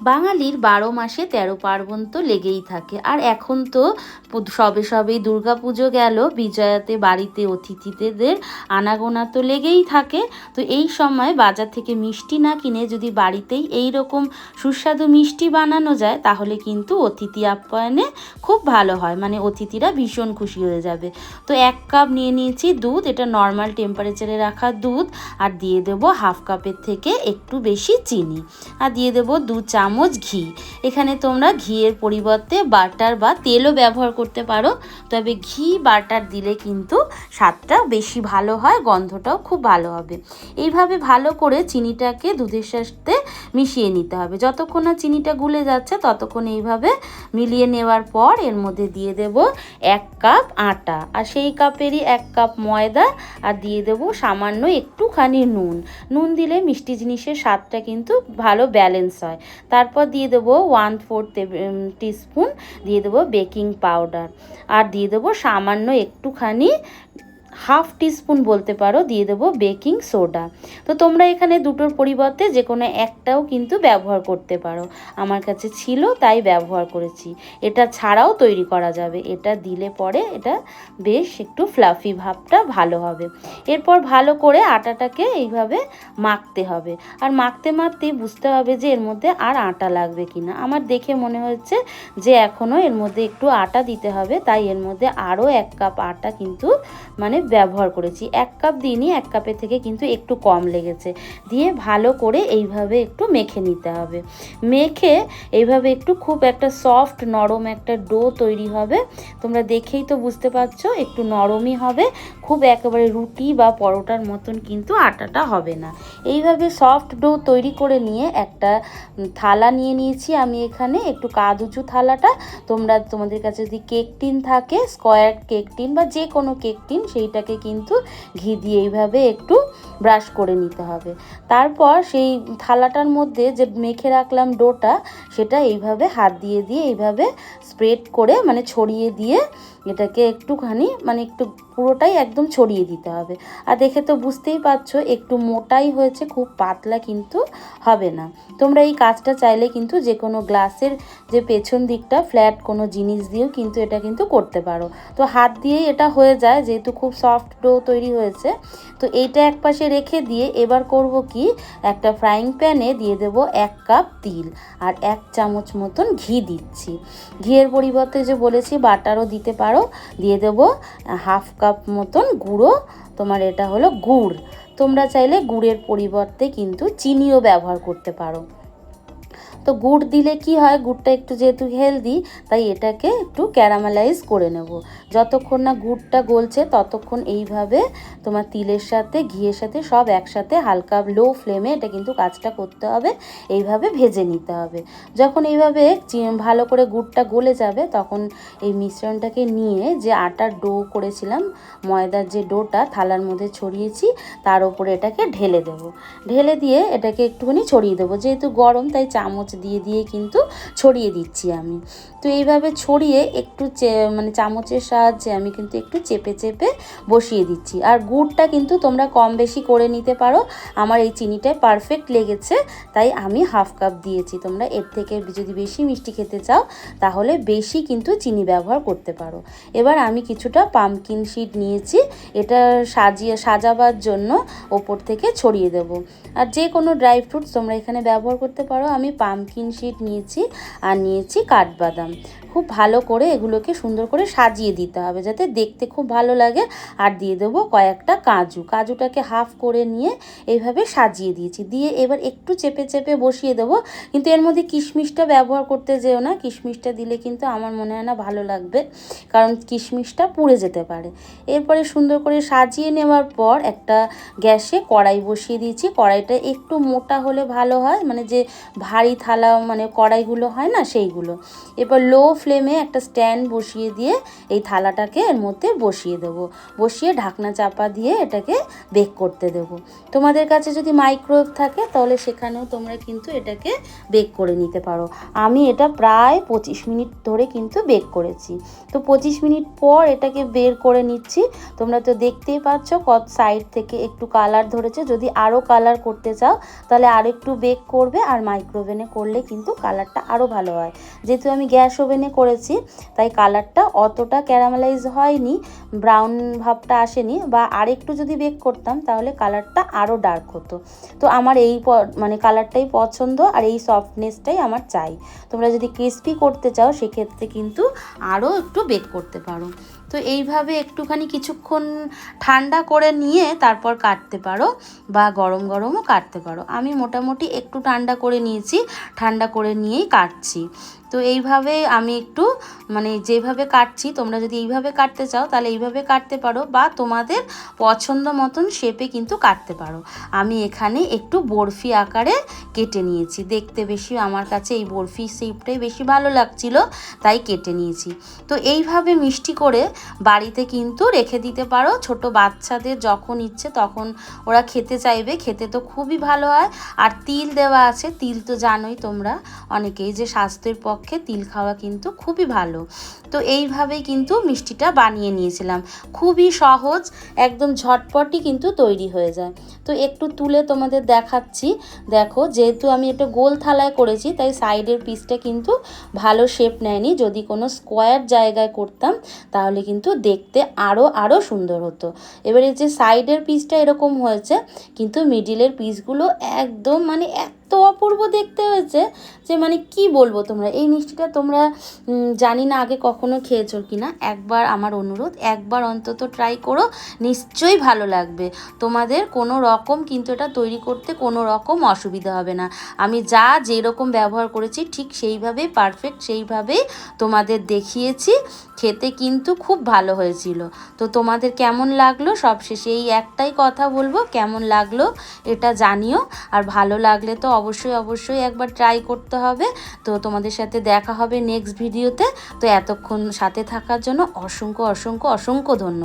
বাঙালির বারো মাসে তেরো পার্বণ তো লেগেই থাকে। আর এখন তো সবে সবেই পুজো গেল, বিজয়াতে, বাড়িতে অতিথিদের আনাগোনা তো লেগেই থাকে। তো এই সময় বাজার থেকে মিষ্টি না কিনে যদি বাড়িতেই এই রকম সুস্বাদু মিষ্টি বানানো যায়, তাহলে কিন্তু অতিথি আপ্যায়নে খুব ভালো হয়। মানে অতিথিরা ভীষণ খুশি হয়ে যাবে। তো এক কাপ নিয়ে নিয়েছি দুধ, এটা নর্মাল টেম্পারেচারে রাখা দুধ, আর দিয়ে দেবো হাফ কাপের থেকে একটু বেশি চিনি। আর দিয়ে দেবো দু চামচ ঘি। এখানে তোমরা ঘিয়ের পরিবর্তে বাটার বা তেলও ব্যবহার করতে পারো। তবে ঘি, বাটার দিলে কিন্তু স্বাদটা বেশি ভালো হয়, গন্ধটাও খুব ভালো হবে। এইভাবে ভালো করে চিনিটাকে দুধের সাথে মিশিয়ে নিতে হবে। যতক্ষণ না চিনিটা গুলে যাচ্ছে, ততক্ষণ এইভাবে মিলিয়ে নেওয়ার পর এর মধ্যে দিয়ে দেব এক কাপ আটা। আর সেই কাপেরই এক কাপ ময়দা আর দিয়ে দেব সামান্য একটুখানি নুন। নুন দিলে মিষ্টি জিনিসের স্বাদটা কিন্তু ভালো ব্যালেন্স হয়। তারপর দিয়ে দেবো ওয়ান ফোর টিস্পুন দিয়ে দেবো বেকিং পাউডার আর দিয়ে দেবো সামান্য একটুখানি হাফ টিস্পুন বলতে পারো, দিয়ে দেবো বেকিং সোডা। তো তোমরা এখানে দুটোর পরিবর্তে যে কোনো একটাও কিন্তু ব্যবহার করতে পারো। আমার কাছে ছিল, তাই ব্যবহার করেছি। এটা ছাড়াও তৈরি করা যাবে। এটা দিলে পরে এটা বেশ একটু ফ্লাফি ভাবটা ভালো হবে। এরপর ভালো করে আটাটাকে এইভাবে মাখতে হবে। আর মাখতে মাখতেই বুঝতে হবে যে এর মধ্যে আর আটা লাগবে কি না আমার দেখে মনে হচ্ছে যে এখনও এর মধ্যে একটু আটা দিতে হবে, তাই এর মধ্যে আরও এক কাপ আটা কিন্তু মানে ব্যবহার করেছি। এক কাপ দিইনি, এক কাপের থেকে কিন্তু একটু কম লেগেছে। দিয়ে ভালো করে এইভাবে একটু মেখে নিতে হবে। মেখে এইভাবে একটু খুব একটা সফট নরম একটা ডো তৈরি হবে। তোমরা দেখেই তো বুঝতে পারছ, একটু নরমই হবে। খুব একেবারে রুটি বা পরোটার মতন কিন্তু আটাটা হবে না। এইভাবে সফট ডো তৈরি করে নিয়ে একটা থালা নিয়ে নিয়েছি আমি এখানে। একটু কাদ উঁচু থালাটা। তোমরা, তোমাদের কাছে যদি কেক টিন থাকে স্কোয়ার কেক টিন বা যে কোনো কেক টিন সেইটাকে কিন্তু ঘি দিয়ে এইভাবে একটু ব্রাশ করে নিতে হবে। তারপর সেই থালাটার মধ্যে যে মেখে রাখলাম ডোটা, সেটা এইভাবে হাত দিয়ে দিয়ে এইভাবে স্প্রেড করে মানে ছড়িয়ে দিয়ে এটাকে একটুখানি মানে একটু পুরোটাই একদম ছড়িয়ে দিতে হবে। আর দেখে তো বুঝতেই পারছ, একটু মোটাই হয়েছে, খুব পাতলা কিন্তু হবে না। তোমরা এই কাজটা চাইলে কিন্তু যে কোনো গ্লাসের যে পেছন দিকটা, ফ্ল্যাট কোনো জিনিস দিয়েও কিন্তু এটা কিন্তু করতে পারো। তো হাত দিয়েই এটা হয়ে যায়, যেহেতু খুব সফট ডো তৈরি হয়েছে। তো এইটা এক পাশে রেখে দিয়ে এবার করব কি, একটা ফ্রাইং প্যানে দিয়ে দেব এক কাপ তিল। আর এক চামচ মতন ঘি দিচ্ছি। ঘিয়ের পরিবর্তে যে বলেছি, বাটারও দিতে পারো। দিয়ে দেবো হাফ কাপ মতন গুঁড়ো। তোমার এটা হলো গুড়। তোমরা চাইলে গুড়ের পরিবর্তে কিন্তু চিনিও ব্যবহার করতে পারো। তো গুড় দিলে কি হয়? গুড়টা একটু যেহেতু হেলদি তাই এটাকে একটু ক্যারামেলাইজ করে নেব। যতক্ষণ না গুড়টা গলছে, ততক্ষণ এইভাবে তোমার তিলের সাথে, ঘিয়ের সাথে সব একসাথে হালকা লো ফ্লেমে এটা কিন্তু কাজটা করতে হবে। এইভাবে ভেজে নিতে হবে। যখন এইভাবে ভালো করে গুড়টা গলে যাবে, তখন এই মিশ্রণটাকে নিয়ে যে আটার ডো করেছিলাম, ময়দার যে ডোটা থালার মধ্যে ছড়িয়েছি, তার উপরে এটাকে ঢেলে দেব। ঢেলে দিয়ে এটাকে একটুখানি ছড়িয়ে দেবো। যেহেতু গরম, তাই চামচ দিয়ে দিয়ে কিন্তু ছড়িয়ে দিচ্ছি আমি। তো এইভাবে ছড়িয়ে একটু মানে চামচের সাহায্যে আমি কিন্তু একটু চেপে চেপে বসিয়ে দিচ্ছি। আর গুড়টা কিন্তু তোমরা কম বেশি করে নিতে পারো। আমার এই চিনিটায় পারফেক্ট লেগেছে। তাই আমি হাফ কাপ দিয়েছি। তোমরা এর থেকে যদি বেশি মিষ্টি খেতে চাও, তাহলে বেশি কিন্তু চিনি ব্যবহার করতে পারো। এবার আমি কিছুটা পামকিন শিট নিয়েছি। এটা সাজিয়ে, সাজাবার জন্য ওপর থেকে ছড়িয়ে দেব। আর যে কোনো ড্রাই ফ্রুটস তোমরা এখানে ব্যবহার করতে পারো। আমি পামকিন শিট নিয়েছি আর নিয়েছি কাঠবাদাম। খুব ভালো করে এগুলোকে সুন্দর করে সাজিয়ে দিতে হবে, যাতে দেখতে খুব ভালো লাগে। আর দিয়ে দেবো কয়েকটা কাজু। কাজুটাকে হাফ করে নিয়ে এইভাবে সাজিয়ে দিয়েছি। দিয়ে এবার একটু চেপে চেপে বসিয়ে দেবো। কিন্তু এর মধ্যে কিশমিশটা ব্যবহার করতে যেও না। কিশমিশটা দিলে কিন্তু আমার মনে হয় না ভালো লাগবে, কারণ কিশমিশটা পুড়ে যেতে পারে। এরপরে সুন্দর করে সাজিয়ে নেওয়ার পর একটা গ্যাসে কড়াই বসিয়ে দিয়েছি। কড়াইটা একটু মোটা হলে ভালো হয়। মানে যে ভারী থালা মানে কড়াইগুলো হয় না সেইগুলো। এবার লো ফ্লেমে একটা স্ট্যান্ড বসিয়ে দিয়ে এই থালাটাকে এর মধ্যে বসিয়ে দেবো। বসিয়ে ঢাকনা চাপা দিয়ে এটাকে বেক করতে দেবো। তোমাদের কাছে যদি মাইক্রোওয়েভ থাকে, তাহলে সেখানেও তোমরা কিন্তু এটাকে বেক করে নিতে পারো। আমি এটা প্রায় পঁচিশ মিনিট ধরে কিন্তু বেক করেছি। তো পঁচিশ মিনিট পর এটাকে বের করে নিচ্ছি। তোমরা তো দেখতেই পাচ্ছ, কত সাইড থেকে একটু কালার ধরেছে। যদি আরও কালার করতে চাও, তাহলে আর একটু বেক করবে। আর মাইক্রোওভেনে করলে কিন্তু কালারটা আরও ভালো হয়। যেহেতু আমি গ্যাস ওভেনে করেছি, তাই কালারটা অতটা ক্যারামেলাইজ হয়নি, ব্রাউন ভাবটা আসেনি বা আরেকটু যদি বেক করতাম তাহলে কালারটা আরও ডার্ক হতো। তো আমার এই মানে কালারটাই পছন্দ আর এই সফটনেসটাই আমার চাই। তোমরা যদি ক্রিস্পি করতে চাও সেক্ষেত্রে কিন্তু আরও একটু বেক করতে পারো। তো এইভাবে একটুখানি কিছুক্ষণ ঠান্ডা করে নিয়ে তারপর কাটতে পারো বা গরম গরমও কাটতে পারো। আমি মোটামুটি একটু ঠান্ডা করে নিয়েছি, ঠান্ডা করে নিয়েই কাটছি। তো এইভাবে আমি একটু মানে যেভাবে কাটছি, তোমরা যদি এইভাবে কাটতে চাও তাহলে এইভাবে কাটতে পারো বা তোমাদের পছন্দ মতন শেপে কিন্তু কাটতে পারো। আমি এখানে একটু বরফি আকারে কেটে নিয়েছি। দেখতে বেশি আমার কাছে এই বরফি শেপটাই বেশি ভালো লাগছিল, তাই কেটে নিয়েছি। তো এইভাবে মিষ্টি করে বাড়িতে কিন্তু রেখে দিতে পারো। ছোট বাচ্চাদের যখন ইচ্ছে তখন ওরা খেতে চাইবে। খেতে তো খুবই ভালো হয়। আর তিল দেওয়া আছে। তিল তো জানোই তোমরা অনেকেই যে স্বাস্থ্যের পক্ষে তিল খাওয়া কিন্তু খুবই ভালো। তো এইভাবেই কিন্তু মিষ্টিটা বানিয়ে নিয়েছিলাম। খুবই সহজ, একদম ঝটপটই কিন্তু তৈরি হয়ে যায়। তো একটু তুলে তোমাদের দেখাচ্ছি। দেখো, যেহেতু আমি একটা গোল থালায় করেছি, তাই সাইডের পিসটা কিন্তু ভালো শেপ নেয়নি। যদি কোনো স্কোয়ার জায়গায় করতাম, তাহলে কিন্তু দেখতে আরও আরও সুন্দর হতো। এবারে যে সাইডের পিসটা এরকম হয়েছে, কিন্তু মিডিলের পিসগুলো একদম মানে এত অপূর্ব দেখতে হয়েছে যে মানে কি বলব তোমরা? এই মিষ্টিটা তোমরা জানি না আগে কখনো খেয়েছো কি না একবার আমার অনুরোধ, একবার অন্তত ট্রাই করো, নিশ্চয়ই ভালো লাগবে। তোমাদের কোনো রকম কিন্তু এটা তৈরি করতে কোনো রকম অসুবিধা হবে না। আমি যা যেরকম ব্যবহার করেছি ঠিক সেইভাবেই পারফেক্ট সেইভাবেই তোমাদের দেখিয়েছি। খেতে কিন্তু খুব ভালো হয়েছিল। তো তোমাদের কেমন লাগল? সবশেষে এই একটাই কথা বলব, কেমন লাগল এটা জানিও। আর ভালো লাগলে তো অবশ্যই অবশ্যই একবার ট্রাই করতে হবে। তো তোমাদের সাথে দেখা হবে নেক্সট ভিডিওতে তো এতক্ষণ সাথে থাকার জন্য অসংখ্য অসংখ্য অসংখ্য ধন্যবাদ।